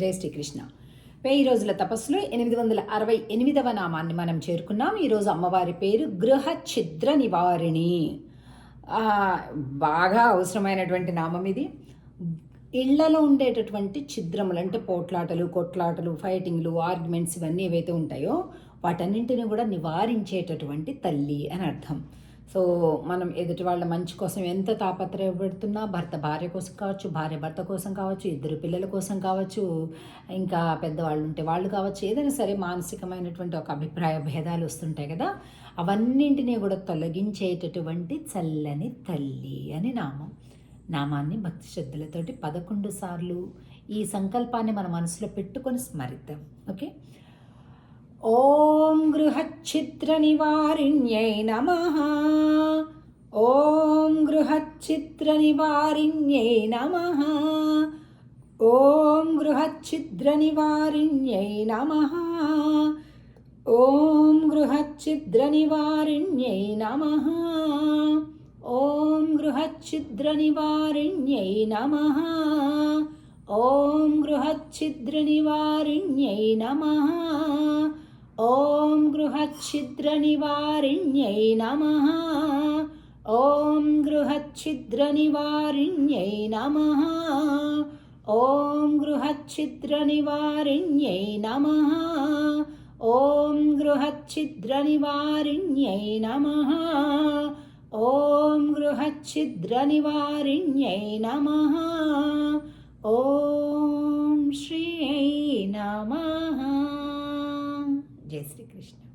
జై శ్రీకృష్ణ. వెయ్యి రోజుల తపస్సులో ఎనిమిది వందల అరవై ఎనిమిదవ నామాన్ని మనం చేరుకున్నాం. ఈరోజు అమ్మవారి పేరు గృహ ఛిద్ర నివారిణి. బాగా అవసరమైనటువంటి నామం ఇది. ఇళ్ళలో ఉండేటటువంటి ఛిద్రములు అంటే పోట్లాటలు కొట్లాటలు ఫైటింగ్లు ఆర్గ్యుమెంట్స్ ఇవన్నీ ఏవైతే ఉంటాయో వాటన్నింటిని కూడా నివారించేటటువంటి తల్లి అని అర్థం. సో మనం ఎదుటి వాళ్ళ మంచి కోసం ఎంత తాపత్రయపడుతున్నా భర్త భార్య కోసం కావచ్చు భార్య భర్త కోసం కావచ్చు ఇద్దరు పిల్లల కోసం కావచ్చు ఇంకా పెద్దవాళ్ళు ఉంటే వాళ్ళు కావచ్చు ఏదైనా సరే మానసికమైనటువంటి ఒక అభిప్రాయ భేదాలు వస్తుంటాయి కదా అవన్నింటినీ కూడా తొలగించేటటువంటి చల్లని తల్లి అని నామం. నామాన్ని భక్తి శ్రద్ధలతోటి పదకొండు సార్లు ఈ సంకల్పాన్ని మన మనసులో పెట్టుకొని స్మరిద్దాం. ఓకే? ॐ गृहच्छिद्रनिवारिण्यै नमः। ॐ गृहच्छिद्रनिवारिण्यै नमः। ॐ गृहच्छिद्रनिवारिण्यै नमः। ॐ गृहच्छिद्रनिवारिण्यै नमः। ॐ गृहच्छिद्रनिवारिण्यै नमः। ॐ गृहच्छिद्रनिवारिण्यै नमः। गृहाच्छिद्रनिवारिण्यै नमः ॐ गृहच्छिद्रनिवारिण्यै नमः ॐ गृहच्छिद्रनिवारिण्यै नमः ॐ गृहच्छिद्रनिवारिण्यै नमः ॐ गृहच्छिद्रनिवारिण्यै नमः ॐ श्री नमः जय श्रीकृष्ण